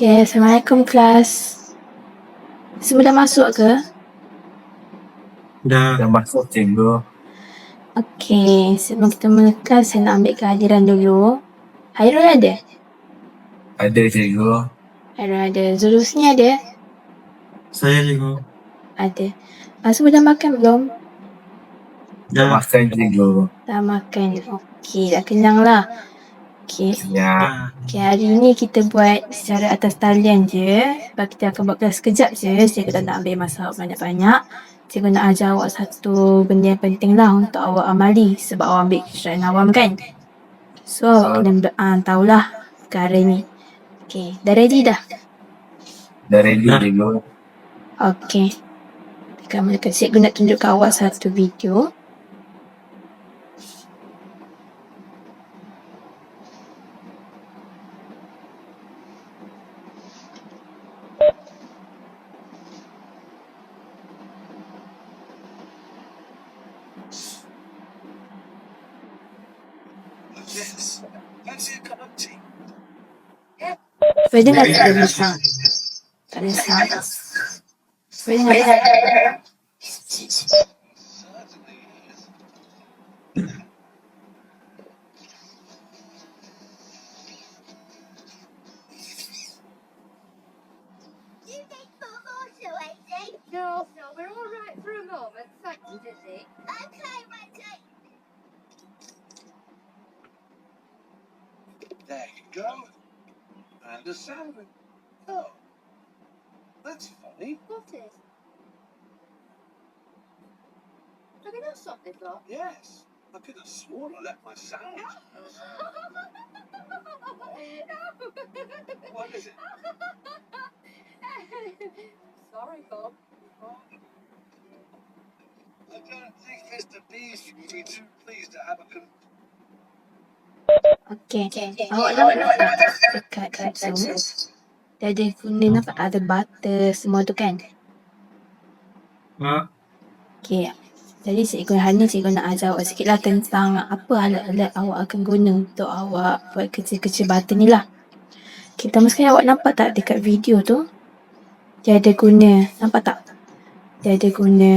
Okay, Assalamualaikum kelas. Semua dah masuk ke? Dah. Dah masuk cikgu. Okay, sebelum kita mula kelas, saya nak ambil kehadiran dulu. Hairul ada? Ada cikgu. Hairul ada. Zulus ni ada? Saya cikgu. Ada. Ah, semua dah makan belum? Dah Dah. makan cikgu. Dah makan. Okay, dah kenyang lah. Okay. Ya. Okay, hari ni kita buat secara atas talian je. Sebab kita akan buat kelas sekejap je. Saya tak nak ambil masa awak banyak-banyak. Saya nak ajar awak satu benda yang penting lah untuk awak amali. Sebab awak ambil syariah awam kan? So, awak kena uh, tahulah perkara ni. Okay, dah ready dah? Dah ready Dah. cikgu. Okay. Kamu dekat cikgu nak tunjukkan awak satu video. Pwede na talaga siya. Pwede siya. Pwede. No, we're all right for a moment. Thank you, Dizzy. Okay, go. And a salmon. Oh. That's funny. What is? Have you not something, Bob? Yes. I could have sworn I left my sandwich. What is it? Sorry, Bob. I don't think Mr. Beasley would be too pleased to have a con- Okay. Awak nampak tak dekat capsule? Dia ada guna nampak tak ada butter semua tu kan? Mak. Okay. Jadi cikgu hari ni cikgu nak ajar awak sikit lah tentang apa alat-alat awak akan guna untuk awak buat kerja-kerja butter ni lah. Kita okay, sekali awak nampak tak dekat video tu? Dia ada guna, nampak tak? Dia ada guna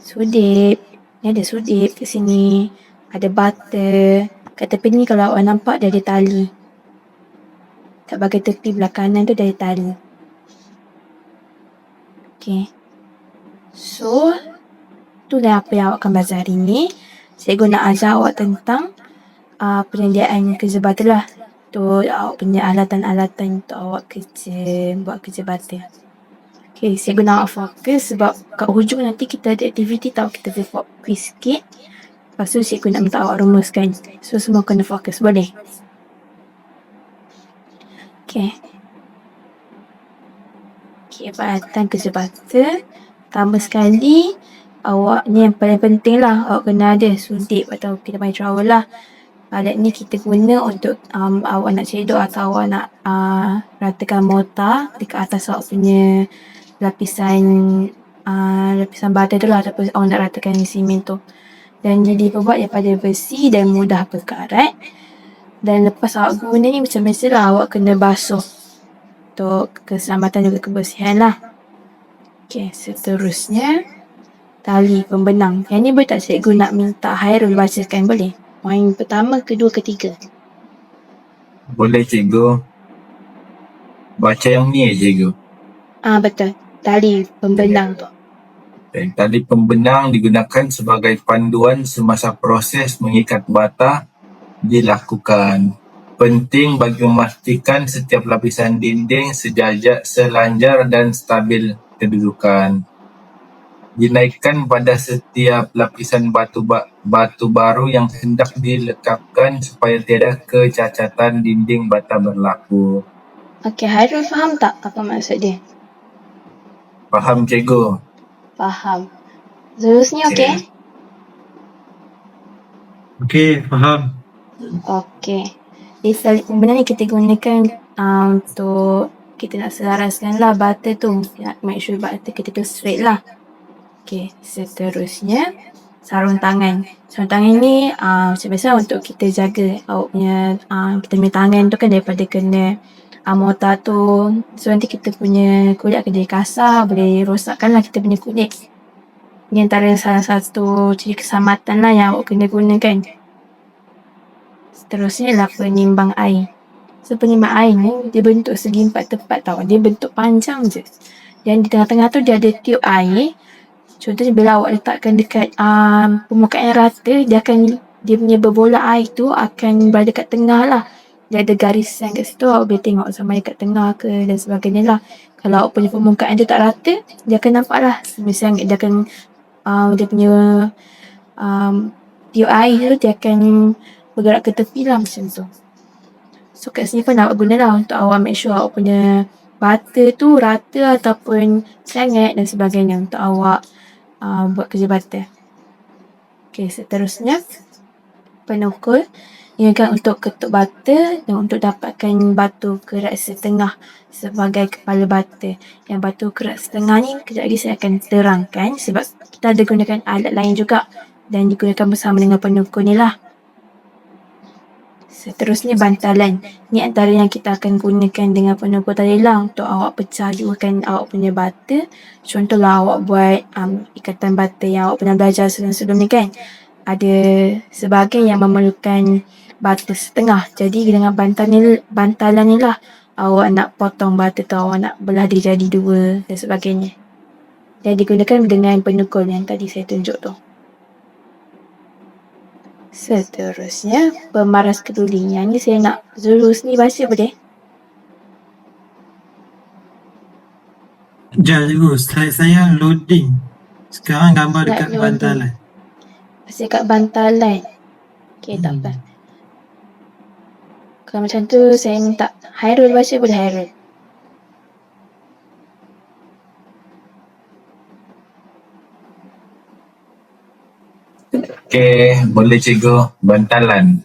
sudip. Ni ada sudip kat sini. Ada butter. Kat tepi ni kalau awak nampak dia ada tali. Kat bahagian tepi belah kanan tu dia ada tali. Okay. So, itulah apa yang awak akan belajar hari ni. Cikgu nak ajar awak tentang uh, penyediaan kerja butter lah. Tu awak punya alatan-alatan untuk awak kerja, buat kerja butter. Okay, cikgu nak awak fokus sebab kat hujung nanti kita ada aktiviti tau. Kita quiz sikit. Lepas tu cikgu nak minta awak rumuskan. So, semua kena fokus. Boleh? Okay. Okay, kerja butter. Pertama sekali, awak ni yang paling penting lah. Awak kena ada sudip atau kita panggil trowel lah. Alat ni kita guna untuk um, awak nak cedok atau awak nak uh, ratakan mortar dekat atas awak punya lapisan uh, lapisan butter tu lah ataupun awak nak ratakan simen tu. Dan jadi dibuat daripada besi dan mudah berkarat. Dan lepas awak guna ni macam biasa lah awak kena basuh untuk keselamatan juga kebersihan lah. Okay, seterusnya tali pembenang. Yang ni boleh tak cikgu nak minta Hairul bacakan boleh? Poin pertama, kedua, ketiga. Boleh cikgu. Baca yang ni cikgu. Ah betul. Tali pembenang tu. Dan tali pembenang digunakan sebagai panduan semasa proses mengikat bata dilakukan. Penting bagi memastikan setiap lapisan dinding sejajar, selanjar dan stabil kedudukan. Dinaikkan pada setiap lapisan batu ba- batu baru yang hendak dilekapkan supaya tiada kecacatan dinding bata berlaku. Okey, Hairul faham tak apa maksud dia? Faham cikgu? Faham. Zulus ni okey? Okey. Faham. Okey. Di tali pembenang ni kita gunakan um, untuk kita nak selaraskan lah butter tu. Nak make sure butter kita tu straight lah. Okey, seterusnya sarung tangan. Sarung tangan ni uh, macam biasa untuk kita jaga awak punya uh, kita punya tangan tu kan daripada kena mortar tu. So nanti kita punya kulit akan jadi kasar, boleh rosakkan lah kita punya kulit. Ini antara salah satu ciri keselamatan lah yang awak kena gunakan. Seterusnya ialah penimbang air. So penimbang air ni dia bentuk segi empat tepat tau. Dia bentuk panjang je. Yang di tengah-tengah tu dia ada tiup air. Contohnya bila awak letakkan dekat um, permukaan yang rata, dia akan dia punya berbola air tu akan berada dekat tengah lah. Dia ada garisan kat situ, awak boleh tengok sama ada kat tengah ke dan sebagainya lah. Kalau awak punya permukaan tu tak rata, dia akan nampak lah. Misalnya dia akan, um, dia punya um, air tu, dia akan bergerak ke tepi lah macam tu. So kat sini pun awak guna lah untuk awak make sure awak punya butter tu rata ataupun sangat dan sebagainya untuk awak uh, buat kerja butter. Okay, seterusnya penukul ingatkan untuk ketuk butter dan untuk dapatkan batu kerat setengah sebagai kepala butter. Yang batu kerat setengah ni kejap lagi saya akan terangkan sebab kita ada gunakan alat lain juga dan digunakan bersama dengan penukul ni lah. Seterusnya bantalan. Ni antara yang kita akan gunakan dengan penukul tadi lah untuk awak pecah juakan awak punya butter. Contohlah awak buat um, ikatan butter yang awak pernah belajar sebelum-sebelum ni kan. Ada sebahagian yang memerlukan butter setengah. Jadi dengan bantalan ni, bantalan ni lah awak nak potong butter tu, awak nak belah dia jadi dua dan sebagainya. Dan digunakan dengan penukul yang tadi saya tunjuk tu. Seterusnya, pemaras keduli. Yang ni saya nak Zulus ni baca boleh? Sekejap cikgu, slide saya loading. Sekarang gambar dekat bantalan. Pasal kat bantalan. Okay, tak Hmm. apa. Kalau macam tu, saya minta Hairul baca boleh Hairul? Okey, boleh cikgu. Bantalan.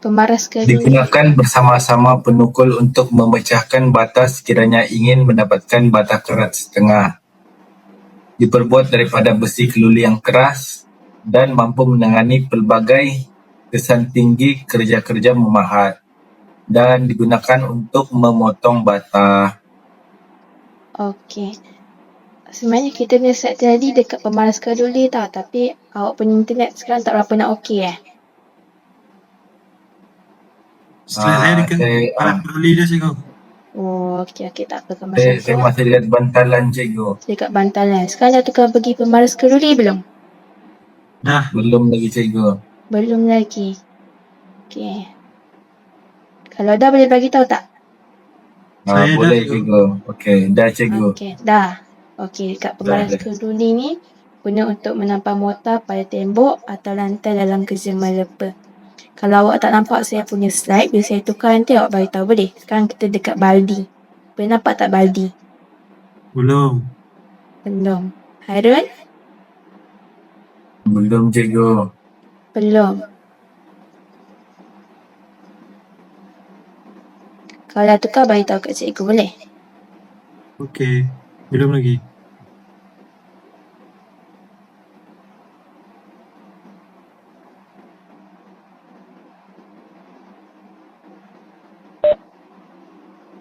Pemaras keduli. Digunakan bersama-sama penukul untuk memecahkan bata sekiranya ingin mendapatkan bata kerat setengah. Diperbuat daripada besi keluli yang keras dan mampu menangani pelbagai kesan tinggi kerja-kerja memahat dan digunakan untuk memotong bata. Okey. Sebenarnya kita punya set tadi dekat pemaras keduli tau. Tapi awak punya internet sekarang tak berapa nak okey eh. Slide saya Ah, dekat saya- ah. peduli dia cikgu. Oh, okey okey tak apa Saya, masih lihat bantalan cikgu. Dekat bantalan. Sekarang dah tukar pergi pemaras keduli belum? Dah. Belum lagi cikgu. Belum lagi. Okey. Kalau dah boleh bagi tahu tak? Ah, Saya dah, boleh cikgu. cikgu. Okey, dah cikgu. Okey, dah. Okey, dekat pemaras dah. keduli ni guna untuk menampar mortar pada tembok atau lantai dalam kerja melepa. Kalau awak tak nampak saya punya slide, bila saya tukar nanti awak bagi tahu boleh. Sekarang kita dekat baldi. Boleh nampak tak baldi? Belum. Belum. Hairul? Belum cikgu. Belum. Kalau dah tukar, bagi tahu kat cikgu boleh? Okey. Belum lagi.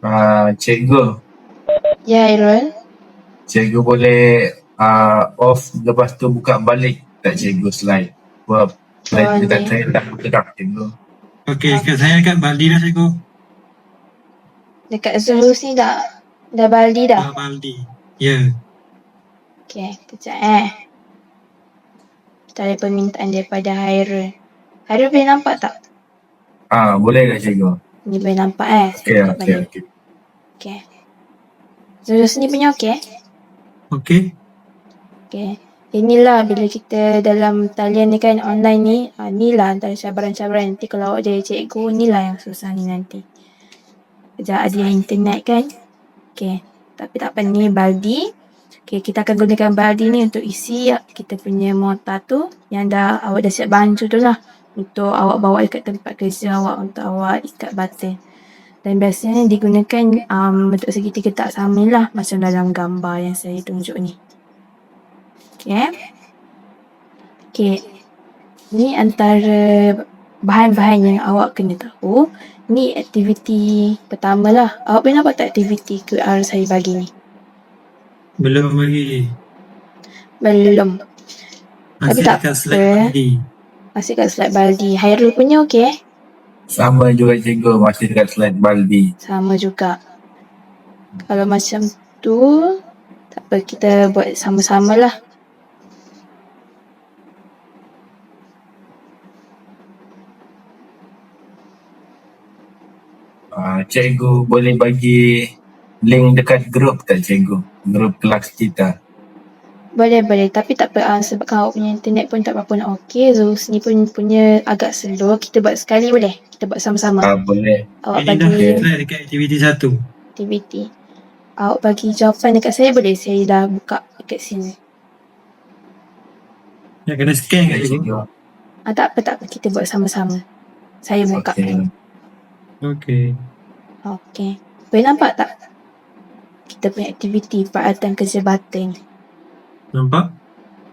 Ah, cikgu, Ya, Hairul. cikgu boleh ah, off lepas tu buka balik tak cikgu slide. Sebab slide Boleh. dekat saya dah bergerak cikgu. Okey, kat saya dekat baldi dah cikgu. Dekat Zulus ni dah, dah baldi dah. Dah baldi. Ya. Okey, kejap eh. Kita ada permintaan daripada Hairul. Hairul boleh nampak tak? Ah, boleh tak cikgu? Ni boleh nampak eh. Okey, okey, okey. Okey. Zulus ni punya okey? Okey. Okey. Inilah bila kita dalam talian ni kan online ni, ha, ni lah antara cabaran-cabaran. Nanti kalau awak jadi cikgu, ni lah yang susah ni nanti. Kejap ada internet kan. Okey. Tapi tak apa ni baldi. Okey, kita akan gunakan baldi ni untuk isi kita punya mortar tu yang dah awak dah siap baju tu lah. Untuk awak bawa dekat tempat kerja awak untuk awak ikat batin. Dan biasanya digunakan um, bentuk segitiga tak sama lah macam dalam gambar yang saya tunjuk ni. Okay. Okay. Ni antara bahan-bahan yang awak kena tahu. ni aktiviti pertama lah. Awak pernah buat tak aktiviti QR saya bagi ni? Belum lagi. Belum. Tapi Masih tak dekat slide tadi. Masih kat slide Baldi. Hairul punya okey eh? Sama juga cikgu masih dekat slide Baldi. Sama juga. Kalau macam tu, tak apa kita buat sama-sama lah. Uh, cikgu boleh bagi link dekat grup tak cikgu? Grup kelas kita. Boleh boleh tapi tak apa uh, sebab awak punya internet pun tak berapa nak okey. Zeus ni pun punya agak slow. Kita buat sekali boleh? Kita buat sama-sama. Uh, boleh. Awak Ini dah bagi slide dekat aktiviti satu. aktiviti. Awak bagi jawapan dekat saya boleh? Saya dah buka dekat sini. Nak kena scan kat Okay, cikgu. Ah, tak apa tak apa kita buat sama-sama. Saya buka. Okay. Okey. Okey. Boleh nampak tak? Kita punya aktiviti peralatan kerja batin. Nampak?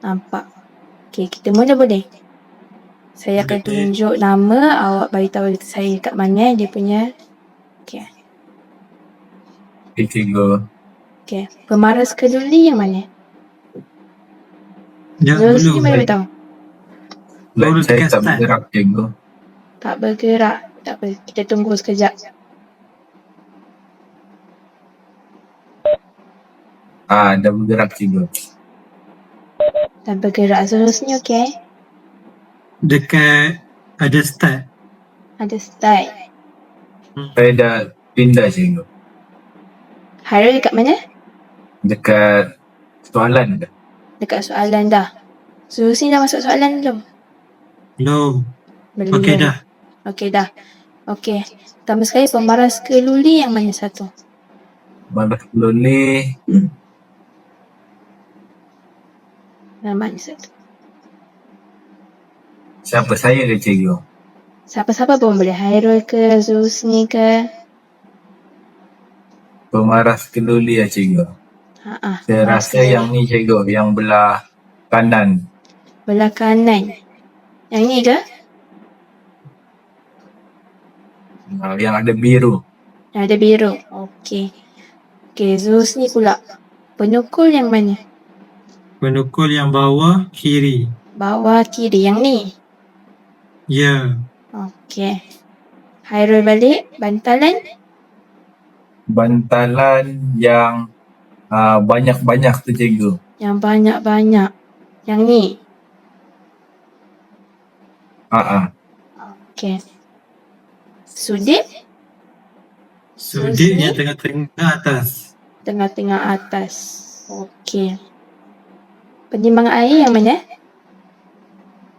Nampak. Okey, kita mula boleh? Saya akan Boleh. tunjuk nama, awak bagi tahu saya kat mana dia punya. Okey. Okay, cikgu. Okey. Pemaras keduli yang mana? Ya, Zeus ni belum. mana boleh tahu? Like Baru saya dekat tak bergerak cikgu. Tak bergerak. Tak apa. Kita tunggu sekejap. Ah, dah bergerak cikgu. Dah bergerak seterusnya okey. Dekat ada start. Ada start. Saya dah pindah cikgu. Hairul dekat mana? Dekat soalan dah. Dekat soalan dah. Seterusnya dah masuk soalan belum? Belum. Belum. Okey dah. Okey dah. Okey. Tambah sekali pemaras keluli yang mana satu? Malas boleh. Yang mana satu? Siapa saya ke cikgu? Siapa-siapa pun boleh. Hairul ke, Zusni ke. Pemaras keluli ya cikgu. Ha ah. Saya rasa yang ni cikgu, yang belah kanan. belah kanan. Yang ni ke? Uh, yang ada biru. Yang ada biru. Okey. Okey, Zusni pula. Penukul yang mana? Penukul yang bawah kiri. Bawah kiri yang ni. Ya. Okey. Hairul balik. Bantalan. Bantalan yang uh, banyak-banyak tu cikgu. Yang banyak-banyak. Yang ni. Ah, ah. Okey. Sudip. Sudip yang tengah-tengah atas. Tengah-tengah atas. Okey. Penimbangan air yang mana?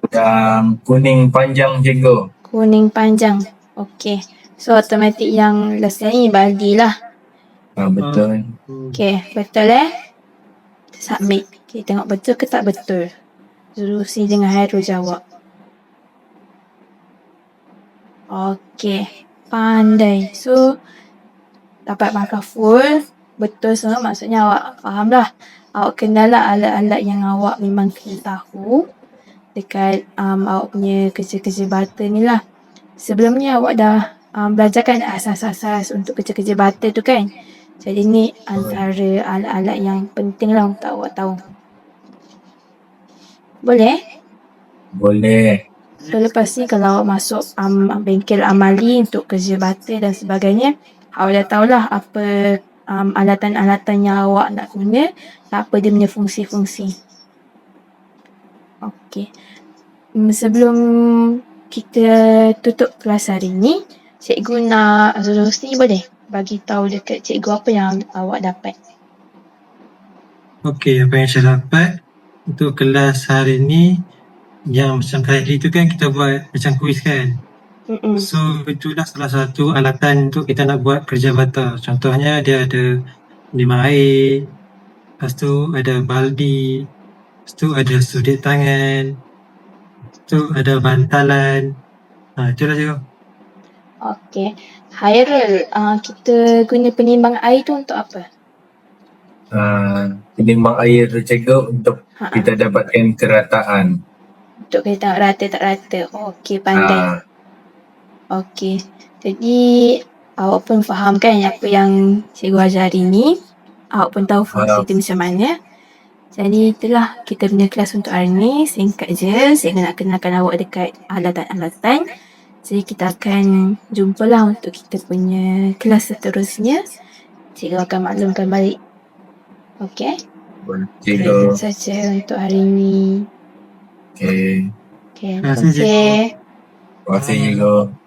Yang kuning panjang cikgu. Kuning panjang. Okey. So automatik yang sekali ni Baldi lah. Ah, betul. Okey, betul eh? Submit. Okay, tengok betul ke tak betul. Zurusi dengan Hairul jawab. Okey, pandai. So, dapat markah full. Betul semua maksudnya awak faham lah. Awak kenal lah alat-alat yang awak memang kena tahu dekat um, awak punya kerja-kerja bata ni lah. Sebelum ni awak dah um, belajar kan asas-asas untuk kerja-kerja bata tu kan. Jadi ni antara alat-alat yang penting lah untuk awak tahu. Boleh? Boleh. So lepas ni kalau awak masuk um, bengkel amali untuk kerja bata dan sebagainya, awak dah tahulah apa um, alatan-alatan yang awak nak guna apa dia punya fungsi-fungsi. Okey. Hmm, Sebelum kita tutup kelas hari ni, cikgu nak Rosni boleh bagi tahu dekat cikgu apa yang awak dapat. Okey, apa yang saya dapat untuk kelas hari ni yang macam tadi tu kan kita buat macam kuis kan. Mm-mm. So itulah salah satu alatan untuk kita nak buat kerja bata. Contohnya dia ada lima air, lepas tu ada baldi, lepas tu ada sudut tangan, lepas tu ada bantalan. Ha, itulah je. Okey. Hairul, uh, kita guna penimbang air tu untuk apa? Uh, penimbang air tu cikgu untuk Ha, kita dapatkan kerataan. untuk kita tengok rata tak rata. Okey, pandai. Ah, Okey. Jadi awak pun faham kan apa yang cikgu ajar hari ni. Awak pun tahu fungsi Faham. tu macam mana. Jadi itulah kita punya kelas untuk hari ni. Singkat je. Saya nak kenalkan awak dekat alatan-alatan. Jadi kita akan jumpalah untuk kita punya kelas seterusnya. Cikgu akan maklumkan balik. Okey? Cikgu. Itu saja untuk hari ni. Okey. Okey. Terima kasih. Terima kasih cikgu.